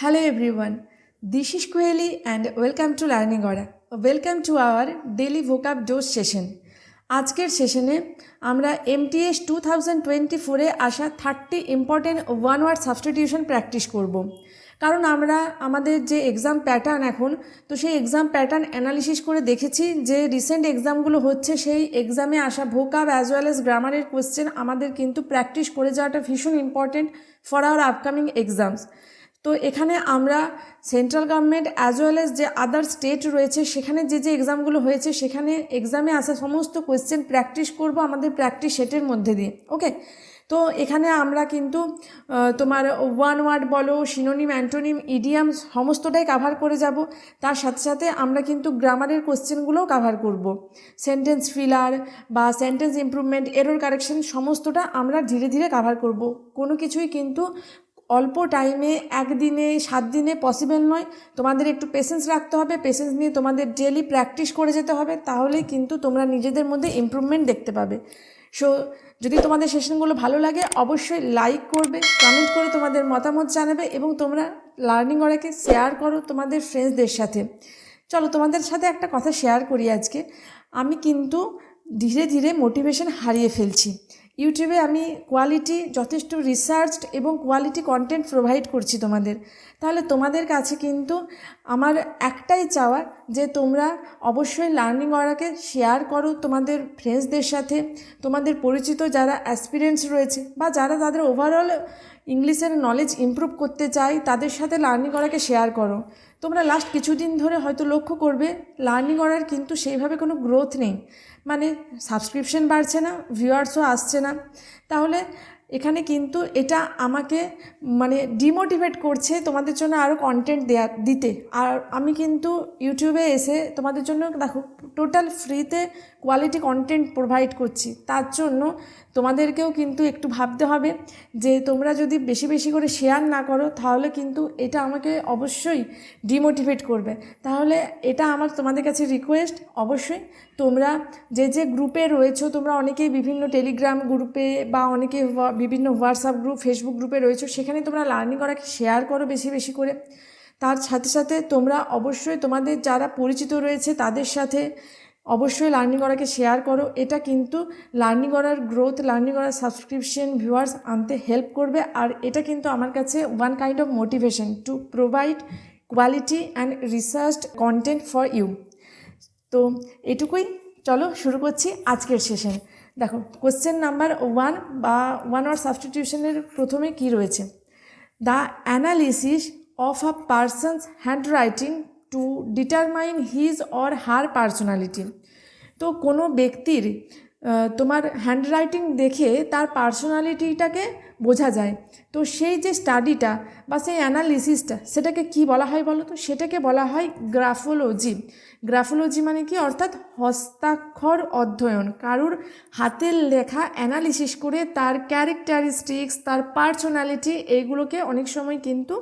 Hello everyone, this is Kueli and welcome to Learning Aura. Welcome to our daily vocab dose session আজকের সেশনে আমরা MTS two thousand twenty ফোরে আসা thirty important one word substitution practice করব। কারণ আমরা আমাদের যে এক্সাম প্যাটার্ন এখন তো সেই এক্সাম প্যাটার্ন অ্যানালিসিস করে দেখেছি যে রিসেন্ট এক্সামগুলো হচ্ছে সেই এক্সামে আসা ভোকাব অ্যাজ ওয়েল অ্যাজ গ্রামারের কোয়েশ্চেন আমাদের কিন্তু প্র্যাকটিস করে যাওয়াটা ভীষণ important for our upcoming exams তো এখানে আমরা central government as well as যে আদার স্টেট রয়েছে, সেখানে যে যে এক্সামগুলো হয়েছে, সেখানে এক্সামে আসা সমস্ত কোয়েশ্চেন প্র্যাকটিস করব আমাদের প্র্যাকটিস সেটের মধ্যে দিয়ে ওকে তো এখানে আমরা কিন্তু তোমার ওয়ান ওয়ার্ড বলো সিনোনিম অ্যান্টোনিম ইডিয়াম সমস্তটাই কাভার করে যাব। তার সাথে সাথে আমরা কিন্তু গ্রামারের কোশ্চেনগুলোও কাভার করব। সেন্টেন্স ফিলার বা সেন্টেন্স ইমপ্রুভমেন্ট এরর কারেকশন সমস্তটা আমরা ধীরে ধীরে কাভার করব। কোনো কিছুই কিন্তু অল্প টাইমে একদিনে সাত দিনে পসিবল নয়। তোমাদের একটু পেশেন্স রাখতে হবে। পেশেন্স নিয়ে তোমাদের ডেলি প্র্যাকটিস করে যেতে হবে। তাহলেই কিন্তু তোমরা নিজেদের মধ্যে ইমপ্রুভমেন্ট দেখতে পাবে। সো যদি তোমাদের সেশনগুলো ভালো লাগে, অবশ্যই লাইক করবে কমেন্ট করে তোমাদের মতামত জানাবে এবং তোমরা লার্নিং ওরাকে শেয়ার করো তোমাদের ফ্রেন্ডসদের সাথে। চলো, তোমাদের সাথে একটা কথা শেয়ার করি আজকে। আমি কিন্তু ধীরে ধীরে মোটিভেশন হারিয়ে ফেলছি। ইউটিউবে আমি কোয়ালিটি যথেষ্ট রিসার্চড এবং কোয়ালিটি কন্টেন্ট প্রোভাইড করছি তোমাদের। তাহলে তোমাদের কাছে কিন্তু আমার একটাই চাওয়া যে তোমরা অবশ্যই লার্নিং অরাকে শেয়ার করো তোমাদের ফ্রেন্ডসদের সাথে, তোমাদের পরিচিত যারা অ্যাসপিরেন্টস রয়েছে বা যারা তাদের ওভারঅল ইংলিশের নলেজ ইমপ্রুভ করতে চায়, তাদের সাথে লার্নিং করাকে শেয়ার করো। তোমরা লাস্ট কিছুদিন ধরে হয়তো লক্ষ্য করবে লার্নিং করার কিন্তু সেইভাবে কোনো গ্রোথ নেই। মানে সাবস্ক্রিপশন বাড়ছে না ভিউয়ার্সও আসছে না। তাহলে এখানে কিন্তু এটা আমাকে মানে ডিমোটিভেট করছে তোমাদের জন্য আরও কন্টেন্ট দেয়া, দিতে। আর আমি কিন্তু ইউটিউবে এসে তোমাদের জন্য দেখো টোটাল ফ্রিতে কোয়ালিটি কন্টেন্ট প্রোভাইড করছি। তার জন্য তোমাদেরকেও কিন্তু একটু ভাবতে হবে যে তোমরা যদি বেশি বেশি করে শেয়ার না করো, তাহলে কিন্তু এটা আমাকে অবশ্যই ডিমোটিভেট করবে। তাহলে এটা আমার তোমাদের কাছে রিকোয়েস্ট অবশ্যই তোমরা যে যে গ্রুপে রয়েছো, তোমরা অনেকেই বিভিন্ন টেলিগ্রাম গ্রুপে বা অনেকে বিভিন্ন হোয়াটসঅ্যাপ গ্রুপ ফেসবুক গ্রুপে রয়েছো, সেখানে তোমরা লার্নিং করাকে শেয়ার করো বেশি বেশি করে। তার সাথে সাথে তোমরা অবশ্যই তোমাদের যারা পরিচিত রয়েছে, তাদের সাথে অবশ্যই লার্নিং করাকে শেয়ার করো। এটা কিন্তু লার্নিং করার গ্রোথ লার্নিং করার সাবস্ক্রিপশন ভিউয়ার্স আনতে হেল্প করবে। আর এটা কিন্তু আমার কাছে one kind of motivation to provide quality and research content for you তো এটুকুই। চলো শুরু করছি আজকের সেশন দেখো কোশ্চেন নাম্বার ওয়ান বা ওয়ান ওয়ার সাবস্টিটিউশনের প্রথমে কি রয়েছে? The analysis of a person's handwriting to determine his or her personality তো কোনো ব্যক্তির তোমার হ্যান্ড রাইটিং দেখে তার পার্সোনালিটিটাকে বোঝা যায়। তো সেই যে স্টাডিটা বা সেই অ্যানালিসিসটা সেটাকে কি বলা হয় বলো তো? সেটাকে বলা হয় গ্রাফোলজি গ্রাফোলজি মানে কি? অর্থাৎ হস্তাক্ষর অধ্যয়ন। কারুর হাতের লেখা অ্যানালিসিস করে তার ক্যারেক্টারিস্টিক্স তার পার্সোনালিটি এইগুলোকে অনেক সময় কিন্তু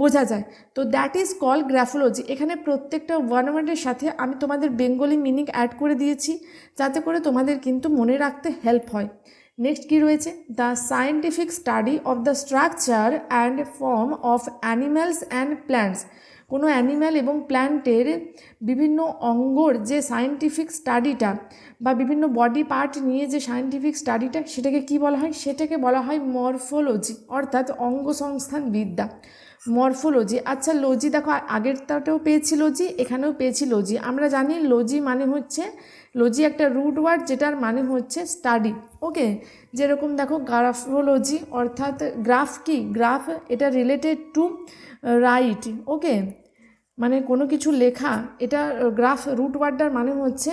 বোঝা যায়। তো দ্যাট ইজ কল গ্রাফোলজি এখানে প্রত্যেকটা ওয়ান ওয়ার্ডের সাথে আমি তোমাদের বেঙ্গলি মিনিং অ্যাড করে দিয়েছি, যাতে করে তোমাদের কিন্তু মনে রাখতে হেল্প হয়। নেক্সট কী রয়েছে? The scientific study of the structure and form of animals and plants কোনো অ্যানিম্যাল এবং প্ল্যান্টের বিভিন্ন অঙ্গর যে সায়েন্টিফিক স্টাডিটা বা বিভিন্ন বডি পার্ট নিয়ে যে সায়েন্টিফিক স্টাডিটা সেটাকে কি বলা হয়? সেটাকে বলা হয় মরফোলজি অর্থাৎ অঙ্গ সংস্থান বিদ্যা মরফোলজি আচ্ছা লজি দেখো, আগেরটাতেও পেয়েছি লজি এখানেও পেয়েছি লজি আমরা জানি লজি মানে হচ্ছে লজি একটা রুট ওয়ার্ড যেটার মানে হচ্ছে স্টাডি ওকে যেরকম দেখো গ্রাফোলজি অর্থাৎ গ্রাফ কি? গ্রাফ এটা রিলেটেড টু রাইট ওকে মানে কোনো কিছু লেখা, এটা গ্রাফ রুট ওয়ার্ডটার মানে হচ্ছে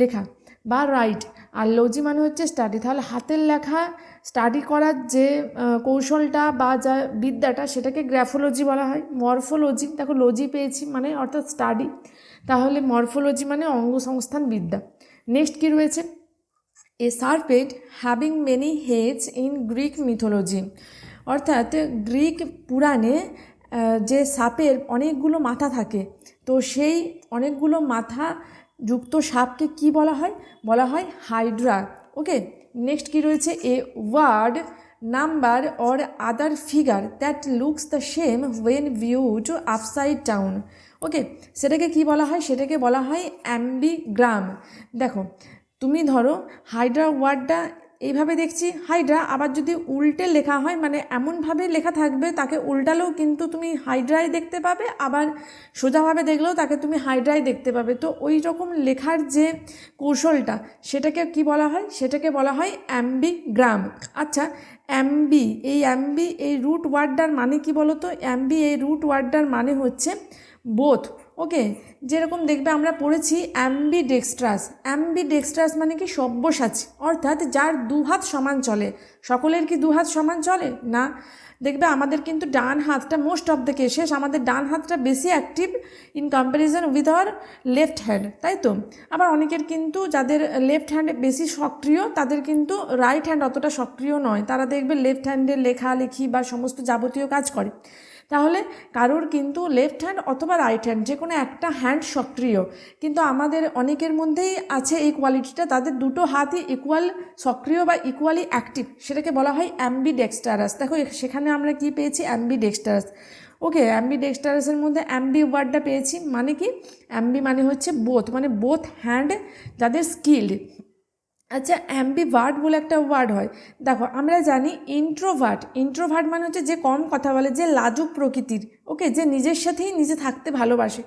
লেখা বা রাইট আর লজি মানে হচ্ছে স্টাডি তাহলে হাতের লেখা স্টাডি করার যে কৌশলটা বা যা বিদ্যাটা সেটাকে গ্রাফোলজি বলা হয়। মরফোলজি দেখো লজি পেয়েছি মানে অর্থাৎ স্টাডি তাহলে মরফোলজি মানে অঙ্গসংস্থান বিদ্যা। নেক্সট কী রয়েছে? A serpent having many heads in Greek mythology অর্থাৎ গ্রিক পুরাণে যে সাপের অনেকগুলো মাথা থাকে, তো সেই অনেকগুলো মাথা যুক্ত সাপকে কি বলা হয়? বলা হয় হাইড্রা। ওকে নেক্সট কি রয়েছে? A word number or other figure that looks the same when viewed upside down okay, সেটাকে কি বলা হয়? সেটাকে বলা হয় অ্যাম্বিগ্রাম। দেখো, তুমি ধরো হাইড্রা ওয়ার্ডটা এইভাবে দেখছি, হাইড্রা আবার যদি উল্টে লেখা হয় মানে এমনভাবে লেখা থাকবে, তাকে উল্টালেও কিন্তু তুমি হাইড্রাই দেখতে পাবে, আবার সোজাভাবে দেখলেও তাকে তুমি হাইড্রাই দেখতে পাবে। তো ওই রকম লেখার যে কৌশলটা, সেটাকে কি বলা হয়? সেটাকে বলা হয় অ্যাম্বিগ্রাম। আচ্ছা অ্যাম্বি, এই অ্যাম্বি, এই রুট ওয়ার্ডটার মানে কি বলো তো অ্যাম্বি, এই রুট ওয়ার্ডটার মানে হচ্ছে বোথ ওকে যেরকম দেখবে আমরা পড়েছি অ্যাম্বি ডেক্সট্রাস অ্যাম্বি ডেক্সট্রাস মানে কি? সব্যসাচী। অর্থাৎ যার দু হাত সমান চলে। সকলের কি দু হাত সমান চলে? না। দেখবে আমাদের কিন্তু ডান হাতটা মোস্ট অফ দ্য কেসেস আমাদের ডান হাতটা বেশি active in comparison with our left hand তাই তো? আবার অনেকের কিন্তু যাদের লেফট হ্যান্ড বেশি সক্রিয়, তাদের কিন্তু রাইট হ্যান্ড অতটা সক্রিয় নয়। তারা দেখবে লেফট হ্যান্ডে লেখালেখি বা সমস্ত যাবতীয় কাজ করে। তাহলে কারোর কিন্তু লেফট হ্যান্ড অথবা রাইট হ্যান্ড যে কোনো একটা হ্যান্ড সক্রিয়। কিন্তু আমাদের অনেকের মধ্যেই আছে এই কোয়ালিটিটা তাদের দুটো হাতই ইকুয়াল সক্রিয় বা ইকুয়ালি অ্যাক্টিভ সেটাকে বলা হয় অ্যাম্বি ডেক্সটারাস দেখো সেখানে আমরা কি পেয়েছি? অ্যাম্বি ডেক্সটারাস ওকে অ্যাম্বি ডেক্সটারাসের মধ্যে অ্যাম্বি ওয়ার্ডটা পেয়েছি মানে কি? অ্যাম্বি মানে হচ্ছে বোথ মানে বোথ হ্যান্ড যাদের স্কিল্ড আচ্ছা অ্যাম্বিভার্ট বলে একটা ওয়ার্ড হয়। দেখো, আমরা জানি ইন্ট্রোভার্ট ইন্ট্রোভার্ট মানে হচ্ছে যে কম কথা বলে, যে লাজুক প্রকৃতির ওকে যে নিজের সাথেই নিজে থাকতে ভালোবাসে।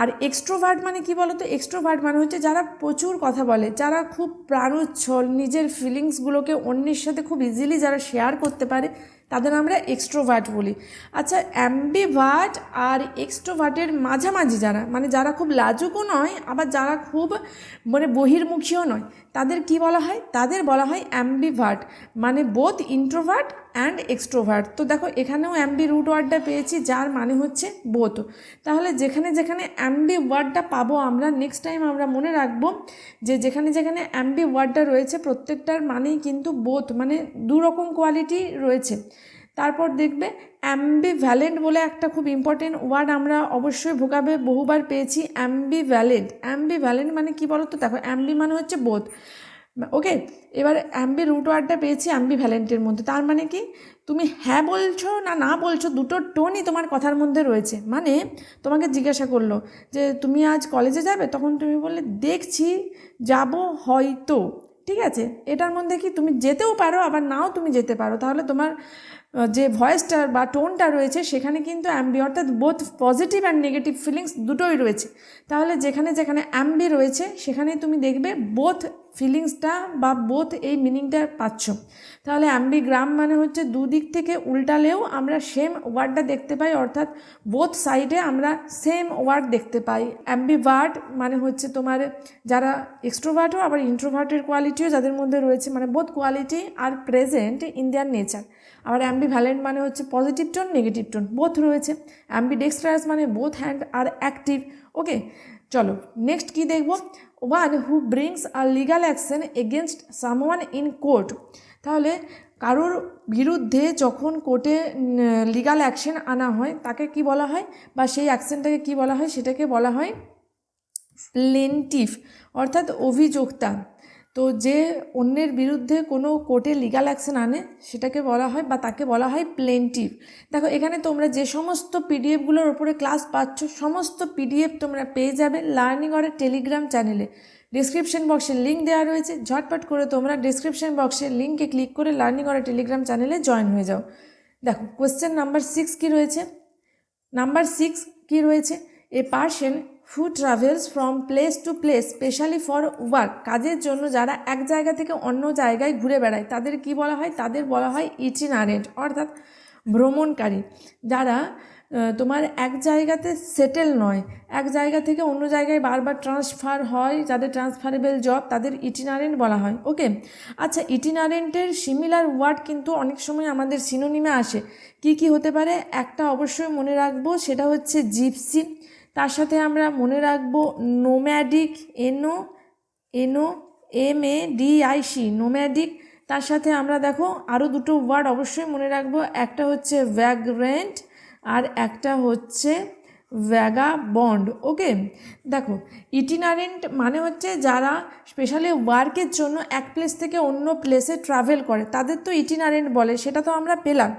আর এক্সট্রোভার্ট মানে কি তো এক্সট্রোভার্ট মানে হচ্ছে যারা প্রচুর কথা বলে, যারা খুব প্রাণোচ্ছল, নিজের ফিলিংসগুলোকে অন্যের সাথে খুব ইজিলি যারা শেয়ার করতে পারে তাদের আমরা এক্সট্রোভার্ট বলি। আচ্ছা অ্যাম্বিভার্ট আর এক্সট্রোভার্টের মাঝামাঝি যারা মানে যারা খুব লাজুকও নয়, আবার যারা খুব মানে বহির্মুখীও নয়, তাদের কি বলা হয়? তাদের বলা হয় অ্যাম্বিভার্ট মানে বোথ ইন্ট্রোভার্ট অ্যান্ড এক্সট্রোভার্ট তো দেখো, এখানেও অ্যাম্বি রুট ওয়ার্ডটা পেয়েছি, যার মানে হচ্ছে বোথ তাহলে যেখানে যেখানে অ্যাম্বি ওয়ার্ডটা পাবো আমরা নেক্সট টাইম আমরা মনে রাখব যে যেখানে যেখানে অ্যাম্বি ওয়ার্ডটা রয়েছে, প্রত্যেকটার মানেই কিন্তু বোথ মানে দু রকম কোয়ালিটি রয়েছে। তারপর দেখবে অ্যাম্বি ভ্যালেন্ট বলে একটা খুব ইম্পর্টেন্ট ওয়ার্ড আমরা অবশ্যই ভোগাবে, বহুবার পেয়েছি অ্যাম্বি ভ্যালেন্ট অ্যাম্বি ভ্যালেন্ট মানে কি বলো তো দেখো অ্যাম্বি মানে হচ্ছে বোধ ওকে এবার অ্যাম্বি রুট ওয়ার্ডটা পেয়েছি, অ্যাম্বি ভ্যালেন্টের মধ্যে। তার মানে কি? তুমি হ্যাঁ বলছো না না বলছো, দুটো টোনই তোমার কথার মধ্যে রয়েছে। মানে তোমাকে জিজ্ঞাসা করল যে, তুমি আজ কলেজে যাবে? তখন তুমি বললে, দেখছি, যাব হয়তো। ঠিক আছে? এটার মধ্যে কি তুমি যেতেও পারো, আবার নাও তুমি যেতে পারো। তাহলে তোমার যে ভয়েসটা বা টোনটা রয়েছে, সেখানে কিন্তু অ্যাম্বি অর্থাৎ both positive and negative feelings দুটোই রয়েছে। তাহলে যেখানে যেখানে অ্যাম্বি রয়েছে সেখানে তুমি দেখবে বোথ ফিলিংসটা বা বোথ এই মিনিংটা পাচ্ছ। তাহলে অ্যাম্বিগ্রাম মানে হচ্ছে দুদিক থেকে উল্টালেও আমরা সেম ওয়ার্ডটা দেখতে পাই, অর্থাৎ বোথ সাইডে আমরা সেম ওয়ার্ড দেখতে পাই। অ্যাম্বিভার্ট মানে হচ্ছে তোমার যারা এক্সট্রোভার্টও আবার ইন্ট্রোভার্টের কোয়ালিটিও যাদের মধ্যে রয়েছে মানে both quality are present in their nature আবার অ্যাম্বি ভ্যালেন্ট মানে হচ্ছে positive tone negative tone both রয়েছে। অ্যাম্বি ডেক্সট্রাস মানে both hand are active okay চলো নেক্সট কি দেখব? One who brings a legal action against someone in court তাহলে কারোর বিরুদ্ধে যখন কোর্টে লিগাল অ্যাকশন আনা হয়, তাকে কি বলা হয়? বা সেই অ্যাকশনটাকে কি বলা হয়? সেটাকে বলা হয় প্লেন্টিভ অর্থাৎ অভিযোক্তা। তো যে অন্যের বিরুদ্ধে কোনো কোর্টে লিগাল অ্যাকশন আনে, সেটাকে বলা হয় বা তাকে বলা হয় প্লেন্টিভ দেখো, এখানে তোমরা যে সমস্ত পিডিএফগুলোর ওপরে ক্লাস পাচ্ছ, সমস্ত পিডিএফ তোমরা পেয়ে যাবে লার্নিং অরের টেলিগ্রাম চ্যানেলে ডিসক্রিপশন বক্সে লিঙ্ক দেওয়া রয়েছে, ঝটপট করে তোমরা ডিসক্রিপশন বক্সের লিঙ্কে ক্লিক করে লার্নিং অরের টেলিগ্রাম চ্যানেলে জয়েন হয়ে যাও। দেখো কোয়েশ্চেন নাম্বার সিক্স কী রয়েছে? নাম্বার সিক্স কী রয়েছে? A person who travels from place to place specially for work কাজের জন্য যারা এক জায়গা থেকে অন্য জায়গায় ঘুরে বেড়ায়, তাদের কি বলা হয়? তাদের বলা হয় ইটিনারেন্ট অর্থাৎ ভ্রমণকারী। যারা তোমার এক জায়গাতে সেটেল নয়, এক জায়গা থেকে অন্য জায়গায় বারবার ট্রান্সফার হয়, যাদের ট্রান্সফারেবল জব তাদের ইটিনারেন্ট বলা হয়। ওকে আচ্ছা ইটিনারেন্টের সিমিলার ওয়ার্ড কিন্তু অনেক সময় আমাদের সিনোনিমে আসে। কি কি হতে পারে? একটা অবশ্যই মনে রাখব, সেটা হচ্ছে জিপসি তার সাথে আমরা মনে রাখব nomadic N O N O M A D I C nomadic তার সাথে আমরা দেখো আরও দুটো ওয়ার্ড অবশ্যই মনে রাখব, একটা হচ্ছে ভ্যাগ্রেন্ট আর একটা হচ্ছে ভ্যাগা বন্ড ওকে দেখো ইটিনারেন্ট মানে হচ্ছে যারা স্পেশালি ওয়ার্কের জন্য এক প্লেস থেকে অন্য প্লেসে ট্রাভেল করে, তাদের তো ইটিনারেন্ট বলে, সেটা তো আমরা পেলাম।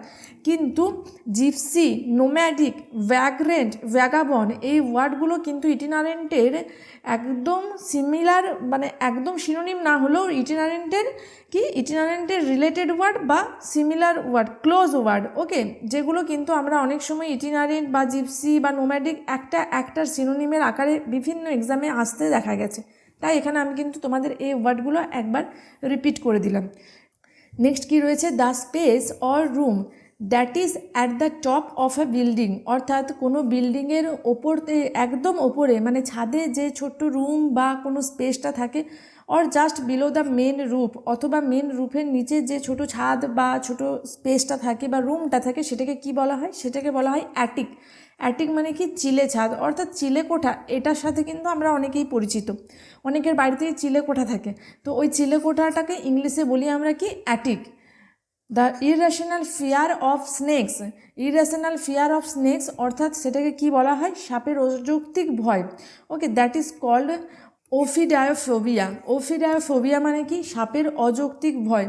কিন্তু জিপসি নোম্যাডিক ভ্যাগ্রেন্ট ভ্যাগাবন এই ওয়ার্ডগুলো কিন্তু ইটিনারেন্টের একদম সিমিলার মানে একদম সিনোনিম না হলেও ইটিনারেন্টের কি? ইটিনারেন্টের রিলেটেড ওয়ার্ড বা similar word close word okay যেগুলো কিন্তু আমরা অনেক সময় ইটিনারেন্ট বা জিপসি বা নোম্যাডিক একটা, একটার সিনোনিমের আকারে বিভিন্ন এক্সামে আসতে দেখা গেছে। তাই এখানে আমি কিন্তু তোমাদের এই ওয়ার্ডগুলো একবার রিপিট করে দিলাম। নেক্সট কি রয়েছে? The space or room that is at the top of a building অর্থাৎ কোনো বিল্ডিংয়ের ওপর, একদম ওপরে মানে ছাদে যে ছোট্ট রুম বা কোনো স্পেসটা থাকে or just below the main roof অথবা মেন রুফের নিচে যে ছোট ছাদ বা ছোট স্পেসটা থাকে বা রুমটা থাকে, সেটাকে কি বলা হয়? সেটাকে বলা হয় অ্যাটিক অ্যাটিক মানে কি? চিলে ছাদ, অর্থাৎ চিলে কোঠা, এটার সাথে কিন্তু আমরা অনেকেই পরিচিত। অনেকের বাড়িতেই চিলে কোঠা থাকে। তো ওই চিলে কোঠাটাকে ইংলিশে বলি আমরা কি? Attic the irrational fear of snakes irrational fear of snakes অর্থাৎ সেটাকে কি বলা হয়? সাপের অযৌক্তিক ভয়। Okay that is called ophidiophobia ophidiophobia মানে কি? সাপের অযৌক্তিক ভয়।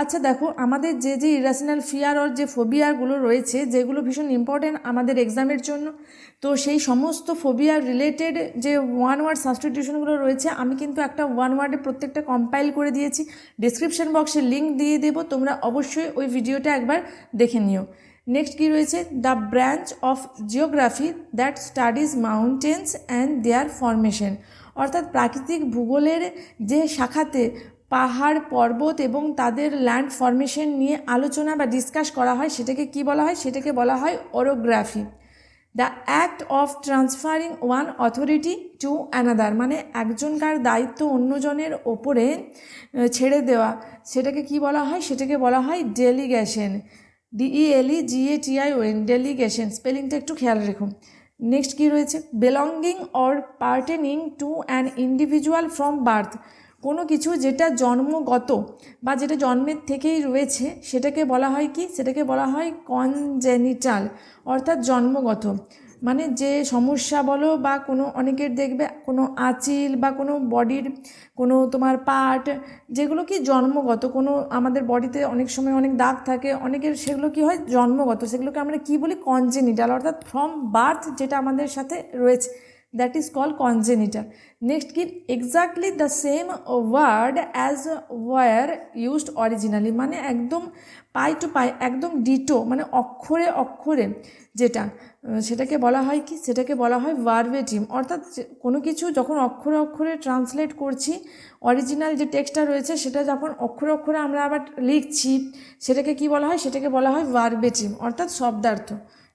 আচ্ছা দেখো, আমাদের যে যে ইরাশনাল ফিয়ার অর যে ফোবিয়াগুলো রয়েছে, যেগুলো ভীষণ ইম্পর্টেন্ট আমাদের এক্সামের জন্য, তো সেই সমস্ত ফোবিয়া রিলেটেড যে ওয়ান ওয়ার্ড সাবস্টিটিউশনগুলো রয়েছে, আমি কিন্তু একটা ওয়ান ওয়ার্ডে প্রত্যেকটা কম্পাইল করে দিয়েছি। ডিসক্রিপশন বক্সে লিঙ্ক দিয়ে দেবো, তোমরা অবশ্যই ওই ভিডিওটা একবার দেখে নিও। নেক্সট কী রয়েছে? The branch of geography that studies mountains and their formation অর্থাৎ প্রাকৃতিক ভূগোলের যে শাখাতে পাহাড়, পর্বত এবং তাদের ল্যান্ড ফরমেশন নিয়ে আলোচনা বা ডিসকাস করা হয়, সেটাকে কি বলা হয়? সেটাকে বলা হয় orography the act of transferring one authority to another মানে একজনকার দায়িত্ব অন্যজনের ওপরে ছেড়ে দেওয়া। সেটাকে কি বলা হয়? সেটাকে বলা হয় delegation D E L E G A when delegation স্পেলিংটা একটু খেয়াল রেখো। নেক্সট কি রয়েছে? Belonging or pertaining to an individual from birth কোনো কিছু যেটা জন্মগত বা যেটা জন্মের থেকেই রয়েছে, সেটাকে বলা হয় কি? সেটাকে বলা হয় কনজেনিটাল অর্থাৎ জন্মগত। মানে যে সমস্যা বলো বা কোনো অনেকের দেখবে কোনো আঁচিল বা কোনো বডির কোনো তোমার পার্ট, যেগুলো কি জন্মগত, কোনো আমাদের বডিতে অনেক সময় অনেক দাগ থাকে, অনেকের সেগুলো কি হয় জন্মগত, সেগুলোকে আমরা কি বলি কনজেনিটাল অর্থাৎ ফ্রম বার্থ যেটা আমাদের সাথে রয়েছে। That is call congenital next কি exactly the same word as were used originally মানে একদম পাই টু পাই, একদম ডিটো মানে অক্ষরে অক্ষরে যেটা সেটাকে বলা হয় কি? সেটাকে বলা হয় ভার্বেটিম অর্থাৎ কোনো কিছু যখন অক্ষরে অক্ষরে ট্রান্সলেট করছি অরিজিনাল যে টেক্সটটা রয়েছে, সেটা যখন অক্ষরে অক্ষরে আমরা আবার লিখছি, সেটাকে কি বলা হয়? সেটাকে বলা হয় ভার্বেটিম অর্থাৎ শব্দার্থ।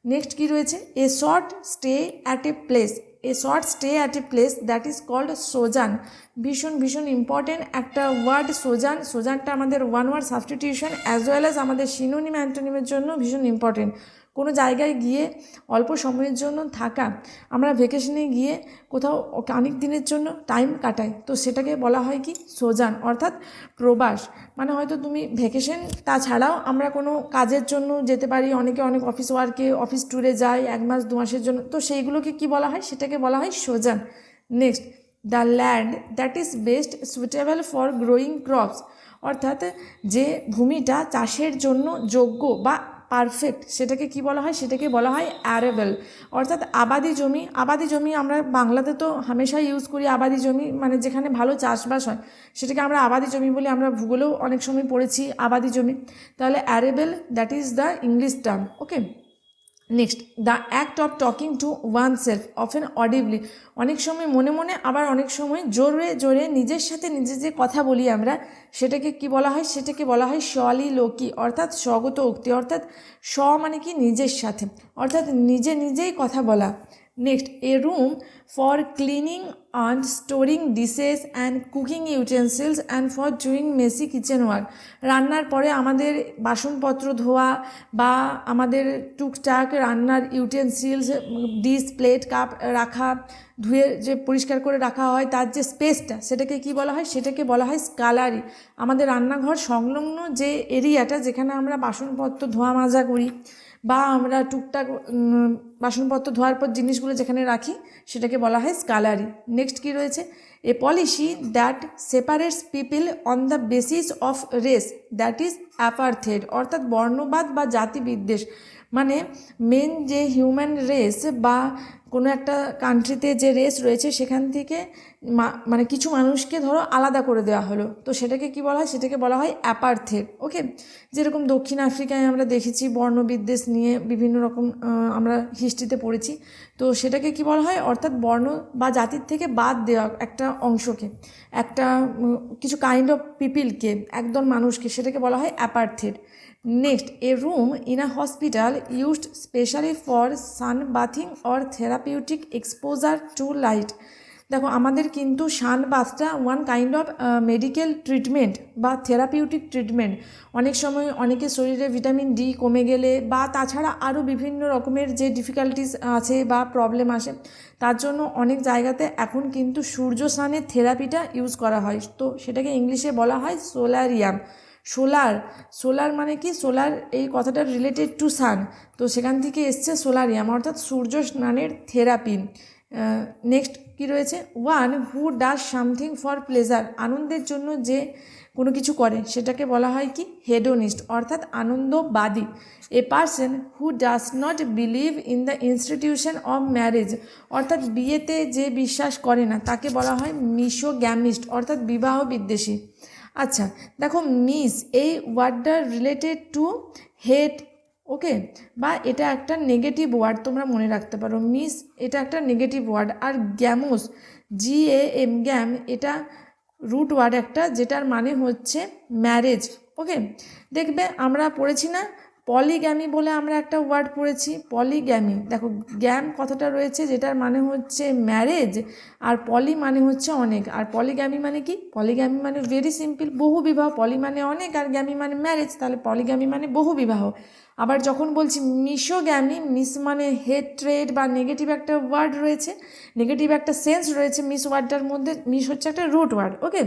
নেক্সট কি রয়েছে? A short stay at a place a short stay at a place that is called sojourn ভীষণ ভীষণ ইম্পর্টেন্ট একটা ওয়ার্ড সোজান সোজানটা আমাদের one word substitution as well as আমাদের সিনোনিম অ্যান্টোনিমের জন্য ভীষণ ইম্পর্টেন্ট কোনো জায়গায় গিয়ে অল্প সময়ের জন্য থাকা, আমরা ভেকেশনে গিয়ে কোথাও অনেক দিনের জন্য টাইম কাটাই। তো সেটাকে বলা হয় কি? সোজান, অর্থাৎ প্রবাস। মানে হয়তো তুমি ভেকেশন তাছাড়াও আমরা কোনো কাজের জন্য যেতে পারি, অনেকে অনেক অফিস ওয়ার্কে অফিস ট্যুরে যায়, এক মাস, দু মাসের জন্য। তো সেইগুলোকে কি বলা হয়? সেটাকে বলা হয় sojourn. Next the land that is best suitable for growing crops অর্থাৎ যে ভূমিটা চাষের জন্য যোগ্য বা পারফেক্ট সেটাকে কি বলা হয়? সেটাকে বলা হয় অ্যারেবেল অর্থাৎ আবাদি জমি আবাদি জমি আমরা বাংলাতে তো হামেশাই ইউজ করি আবাদি জমি মানে যেখানে ভালো চাষবাস হয়, সেটাকে আমরা আবাদি জমি বলি আমরা ভূগোলেও অনেক সময় পড়েছি, আবাদি জমি। তাহলে arable that is the English term okay next the act of talking to oneself often audibly অনেক সময় মনে মনে, আবার অনেক সময় জোরে জোরে নিজের সাথে নিজে যে কথা বলি আমরা, সেটাকে কি বলা হয়? সেটাকে বলা হয় স্বলি লোকি অর্থাৎ স্বগত উক্তি, অর্থাৎ স্ব মানে কি নিজের সাথে, অর্থাৎ নিজে নিজেই কথা বলা। Next a room for cleaning and storing dishes and cooking utensils and for doing messy kitchen work রান্নার পরে আমাদের বাসনপত্র ধোয়া বা আমাদের টুকটাক রান্নার ইউটেন্সিলস ডিশ প্লেট কাপ রাখা, ধুয়ে যে পরিষ্কার করে রাখা হয়, তার যে স্পেসটা সেটাকে কি বলা হয়? সেটাকে বলা হয় স্কালারি আমাদের রান্নাঘর সংলগ্ন যে এরিয়াটা যেখানে আমরা বাসনপত্র ধোয়া মাজা করি বা আমরা টুকটাক বাসনপত্র ধোয়ার পর জিনিসগুলো যেখানে রাখি, সেটাকে বলা হয় স্কালারি। নেক্সট কি রয়েছে? A policy that separates people on the basis of race that is apartheid অর্থাৎ বর্ণবাদ বা জাতিবিদ্বেষ। মানে মেন যে হিউম্যান রেস বা কোনো একটা কান্ট্রিতে যে রেস রয়েছে, সেখান থেকে মানে কিছু মানুষকে ধরো আলাদা করে দেওয়া হলো। তো সেটাকে কি বলা হয়? সেটাকে বলা হয় অ্যাপার্থেড। ওকে? যেরকম দক্ষিণ আফ্রিকায় আমরা দেখেছি বর্ণবিদ্বেষ নিয়ে বিভিন্ন রকম আমরা হিস্ট্রিতে পড়েছি। তো সেটাকে কি বলা হয়? অর্থাৎ বর্ণ বা জাতির থেকে বাদ দেওয়া একটা অংশকে, একটা কিছু কাইন্ড অফ পিপিলকে একদল মানুষকে সেটাকে বলা হয় apartheid. Next a room in a hospital used specially for sun bathing or therapeutic exposure to light দেখো, আমাদের কিন্তু sun বাথটা one kind of medical treatment বা থেরাপিউটিক ট্রিটমেন্ট অনেক সময় অনেকের শরীরে ভিটামিন ডি কমে গেলে বা তাছাড়া আরও বিভিন্ন রকমের যে ডিফিকাল্টিস আছে বা প্রবলেম আসে, তার জন্য অনেক জায়গাতে এখন কিন্তু সূর্য স্নানের থেরাপিটা ইউজ করা হয়। তো সেটাকে ইংলিশে বলা হয় সোলারিয়াম সোলার সোলার মানে কি? সোলার এই কথাটা রিলেটেড টু সান তো সেখান থেকে এসছে সোলারিয়াম অর্থাৎ সূর্য স্নানের থেরাপি নেক্সট কি রয়েছে? One who does something for pleasure আনন্দের জন্য যে কোনো কিছু করে, সেটাকে বলা হয় কি? হেডোনিস্ট অর্থাৎ আনন্দবাদী। A person who does not believe in the institution of marriage অর্থাৎ বিয়েতে যে বিশ্বাস করে না, তাকে বলা হয় মিশোগ্যামিস্ট অর্থাৎ বিবাহ বিদ্বেষী। আচ্ছা দেখো মিস এই ওয়ার্ডটা রিলেটেড টু হেড ওকে, বা এটা একটা নেগেটিভ ওয়ার্ড তোমরা মনে রাখতে পারো। মিস, এটা একটা negative word R gamos G A M gam, এটা রুট ওয়ার্ড একটা, যেটার মানে হচ্ছে ম্যারেজ ওকে, দেখবে আমরা পড়েছি না? পলিগ্যামি বলে আমরা একটা ওয়ার্ড পড়েছি পলিগ্যামি দেখো, গ্যাম কথাটা রয়েছে, যেটার মানে হচ্ছে ম্যারেজ আর পলি মানে হচ্ছে অনেক। আর পলিগ্যামি মানে কি? পলিগ্যামি মানে ভেরি সিম্পল বহু বিবাহ পলি মানে অনেক, আর গ্যামি মানে ম্যারেজ তাহলে পলিগ্যামি মানে বহু বিবাহ আবার যখন বলছি মিশোগ্যামি মিস মানে হেট্রেড বা নেগেটিভ একটা ওয়ার্ড রয়েছে নেগেটিভ একটা সেন্স রয়েছে মিস ওয়ার্ডটার মধ্যে মিস হচ্ছে একটা রুট ওয়ার্ড ওকে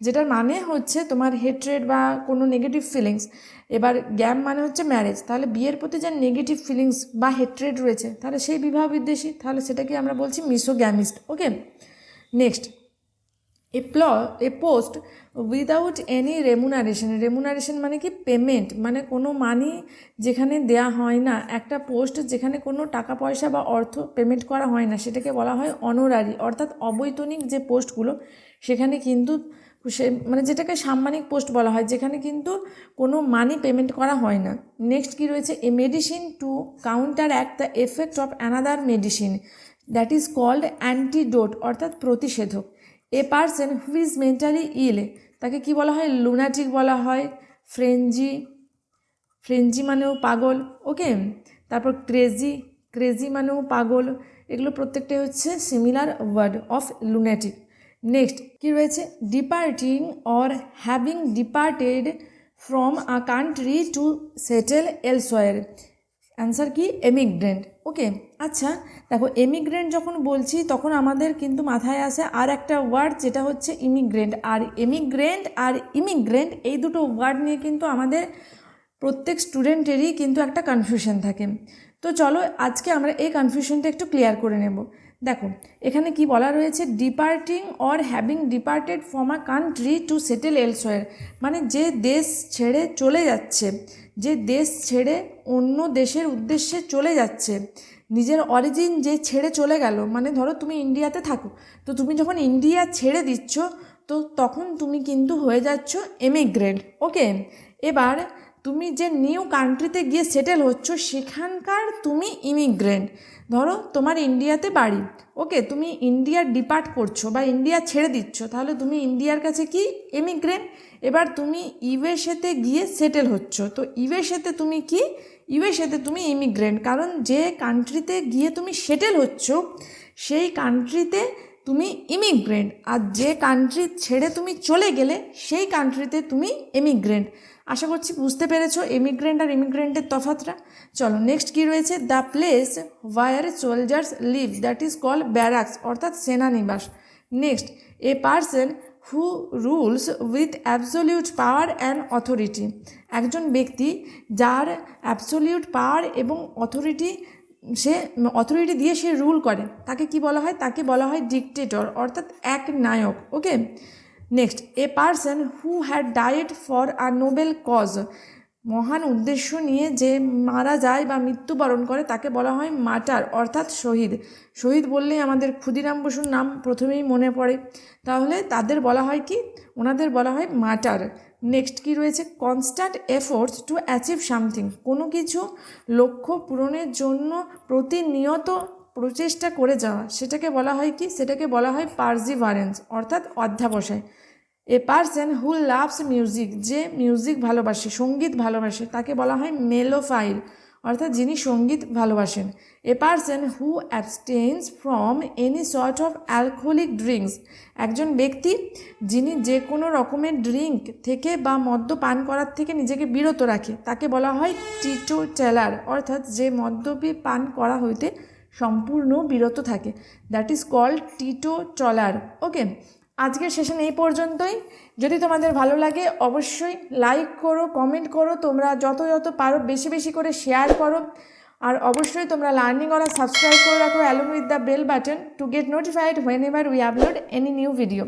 যেটার মানে হচ্ছে তোমার হেট্রেড বা কোনো নেগেটিভ ফিলিংস এবার গ্যাম মানে হচ্ছে ম্যারেজ তাহলে বিয়ের প্রতি যে নেগেটিভ ফিলিংস বা হেট্রেড রয়েছে, তাহলে সেই বিবাহ বিদ্বেষী তাহলে সেটাকে আমরা বলছি misogamist okay next a প্ল a post without any remuneration remuneration মানে কি? পেমেন্ট মানে কোনো মানি যেখানে দেয়া হয় না। একটা পোস্ট যেখানে কোনো টাকা, পয়সা বা অর্থ পেমেন্ট করা হয় না। সেটাকে বলা হয় অনরারি অর্থাৎ অবৈতনিক যে পোস্টগুলো সেখানে কিন্তু সে মানে যেটাকে সাম্মানিক পোস্ট বলা হয়, যেখানে কিন্তু কোনো মানি পেমেন্ট করা হয় না। নেক্সট কি রয়েছে? A medicine to counteract the effect of another medicine that is called antidote অর্থাৎ প্রতিষেধক। A person who is mentally ill তাকে কি বলা হয়? লুনাটিক বলা হয় ফ্রেঞ্জি ফ্রেঞ্জি মানেও পাগল ওকে তারপর ক্রেজি ক্রেজি মানেও পাগল, এগুলো প্রত্যেকটাই হচ্ছে similar word of lunatic next কি রয়েছে? Departing or having departed from a country to settle elsewhere answer কি? এমিগ্রেন্ট ওকে আচ্ছা দেখো এমিগ্রেন্ট যখন বলছি, তখন আমাদের কিন্তু মাথায় আসে আর একটা ওয়ার্ড যেটা হচ্ছে ইমিগ্রেন্ট আর এমিগ্রেন্ট আর ইমিগ্রেন্ট এই দুটো ওয়ার্ড নিয়ে কিন্তু আমাদের প্রত্যেক স্টুডেন্টেরই কিন্তু একটা কনফিউশন থাকে। তো চলো, আজকে আমরা এই কনফিউশনটা একটু ক্লিয়ার করে নেব। দেখো, এখানে কি বলা রয়েছে? Departing or having departed from a country to settle elsewhere মানে যে দেশ ছেড়ে চলে যাচ্ছে যে দেশ ছেড়ে অন্য দেশের উদ্দেশ্যে চলে যাচ্ছে, নিজের অরিজিন যে ছেড়ে চলে গেল মানে ধরো তুমি ইন্ডিয়াতে থাকো, তো তুমি যখন ইন্ডিয়া ছেড়ে দিচ্ছ, তো তখন তুমি কিন্তু হয়ে যাচ্ছ এমিগ্রেন্ট ওকে এবার তুমি যে নিউ কান্ট্রিতে গিয়ে সেটেল হচ্ছ, সেখানকার তুমি ইমিগ্রেন্ট ধরো তোমার ইন্ডিয়াতে বাড়ি ওকে তুমি ইন্ডিয়া ডিপার্ট করছ বা ইন্ডিয়া ছেড়ে দিচ্ছ, তাহলে তুমি ইন্ডিয়ার কাছে কি? এমিগ্রেন্ট এবার তুমি ইউএসএতে গিয়ে সেটেল হচ্ছ। তো ইউএসএতে তুমি কি? ইউএসএতে তুমি ইমিগ্রেন্ট কারণ যে কান্ট্রিতে গিয়ে তুমি সেটেল হচ্ছ, সেই কান্ট্রিতে তুমি ইমিগ্রেন্ট আর যে কান্ট্রি ছেড়ে তুমি চলে গেলে, সেই কান্ট্রিতে তুমি এমিগ্রেন্ট আশা করছি বুঝতে পেরেছ এমিগ্রেন্ট আর ইমিগ্রেন্টের তফাতটা। চলো নেক্সট কি রয়েছে? The place where soldiers live that is call barracks অর্থাৎ সেনানিবাস। Next a person who rules with absolute power and authority একজন ব্যক্তি যার অ্যাবসোলিউট পাওয়ার এবং অথরিটি সে অথরিটি দিয়ে সে রুল করে। তাকে কি বলা হয়? তাকে বলা হয় ডিকটেটর অর্থাৎ এক নায়ক। Okay next a person who had died for a noble cause মহান উদ্দেশ্য নিয়ে যে মারা যায় বা মৃত্যুবরণ করে, তাকে বলা হয় মাটার, অর্থাৎ শহীদ। শহীদ বললেই আমাদের ক্ষুদিরাম বসুর নাম প্রথমেই মনে পড়ে। তাহলে তাদের বলা হয় কি? ওনাদের বলা হয় মাটার। নেক্সট কি রয়েছে? Constant efforts to achieve something. কোনো কিছু লক্ষ্য পূরণের জন্য প্রতিনিয়ত প্রচেষ্টা করে যাওয়া, সেটাকে বলা হয় কি? সেটাকে বলা হয় পার্জিভারেন্স অর্থাৎ অধ্যাবসায়। A person who loves music যে মিউজিক ভালোবাসে, সংগীত ভালোবাসে, তাকে বলা হয় মেলোফাইল অর্থাৎ যিনি সংগীত ভালোবাসেন। A person who abstains from any sort of alcoholic drinks একজন ব্যক্তি যিনি যে কোনো রকমের ড্রিঙ্ক থেকে বা মদ্য পান করার থেকে নিজেকে বিরত রাখে, তাকে বলা হয় টিটো টেলার অর্থাৎ যে মদ্যপি পান করা হইতে সম্পূর্ণ বিরত থাকে। That is called teetotaller okay আজকের সেশন এই পর্যন্তই। যদি তোমাদের ভালো লাগে, অবশ্যই লাইক করো কমেন্ট করো, তোমরা যত যত পারো বেশি বেশি করে শেয়ার করো। আর অবশ্যই তোমরা লার্নিং করা সাবস্ক্রাইব করে রাখো along with the bell button to get notified whenever we upload any new video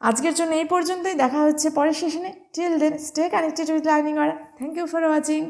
আজকের জন্য এই পর্যন্তই। দেখা হচ্ছে পরের সেশনে। Till then stay connected with learning করা থ্যাংক ইউ ফর ওয়াচিং